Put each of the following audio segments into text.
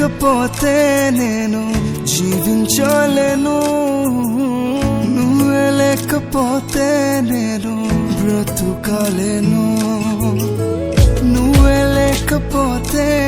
లేకపోతే నేను జీవించలేను. నువ్వే లేకపోతే నేను బ్రతుకలేను. నువ్వే లేకపోతే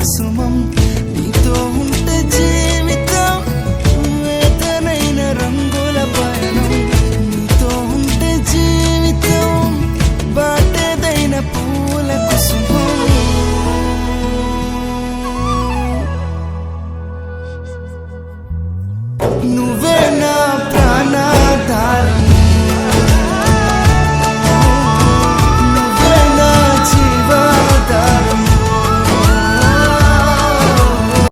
kısılmam